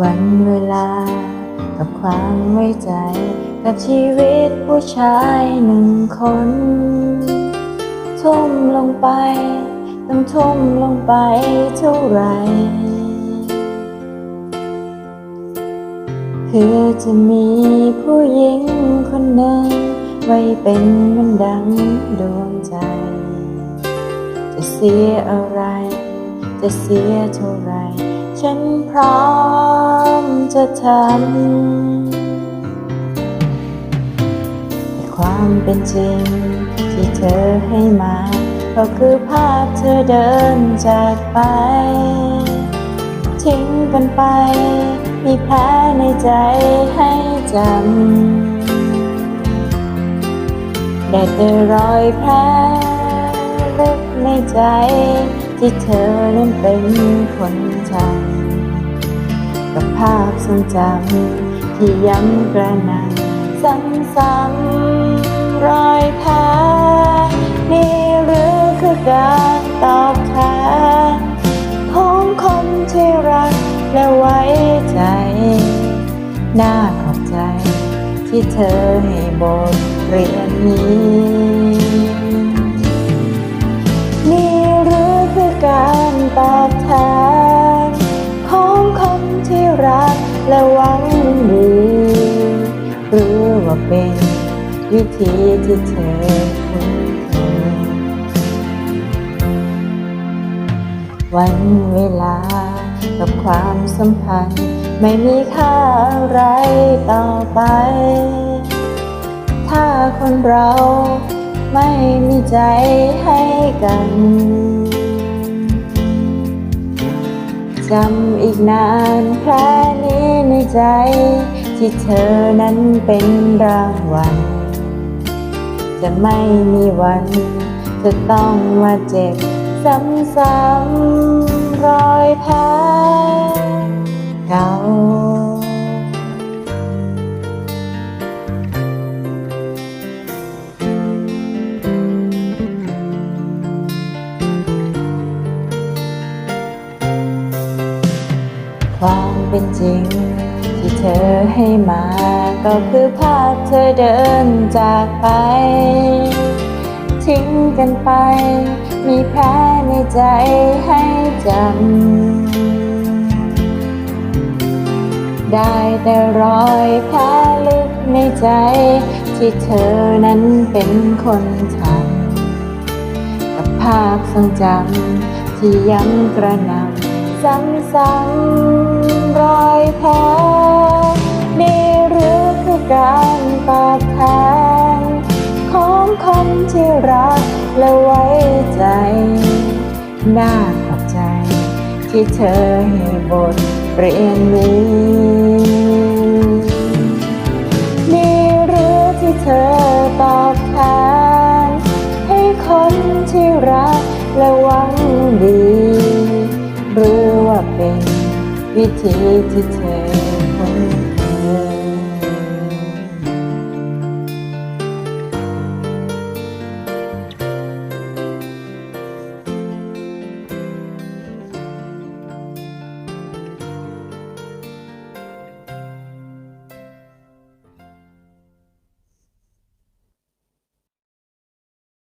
วันเวลา กับความไว้ใจ กับชีวิตผู้ชายหนึ่งคน ทุ่มลงไป ต้องทุ่มลงไปเท่าไหรเพื่อจะมีผู้หญิงคนหนึ่ง ไว้เป็นมันดังดวงใจ จะเสียอะไร จะเสียเท่าไหร ฉันพร้อมจะทำความเป็นจริงที่เธอให้มา ก็คือภาพเธอเดินจากไป ทิ้งกันไป มีแผลในใจให้จำได้แต่รอยแผลลึกในใจ ที่เธอนั้นเป็นคนทำกับภาพทรงจำที่ย้ำกระน่ำซ้ำๆรอยแผลนี่หรือคือการตอบแทนของคนที่รักและไว้ใจ น่าขอบใจที่เธอให้บทเรียนนี้ รักและหวังดีรือว่าเป็นวิธีที่เธอคุ้นเคยวันเวลากับความสัมพันธ์ ไม่มีค่าอะไรต่อไป ถ้าคนเราไม่มีใจให้กัน จำอีกนานแผลนี้ในใจ ที่เธอนั้นเป็นรางวัล จะไม่มีวัน จะต้องมาเจ็บซ้ำๆรอยแผลเก่า ความเป็นจริง ที่เธอให้มา ก็คือภาพเธอเดินจากไป ทิ้งกันไป มีแผลในใจให้จำ ได้แต่รอยแผลลึกในใจ ที่เธอนั้นเป็นคนทำกับภาพทรงจำที่ย้ำกระนำ ซ้ำๆรอยแผลนี่หรือคือการตอบแทนของคนที่รักและไว้ใจ น่าขอบใจ ที่เธอให้บทเรียนนี้นี่หรือที่เธอตอบแทนให้คนที่รักและหวังดี ป็นวิธีที่เธอ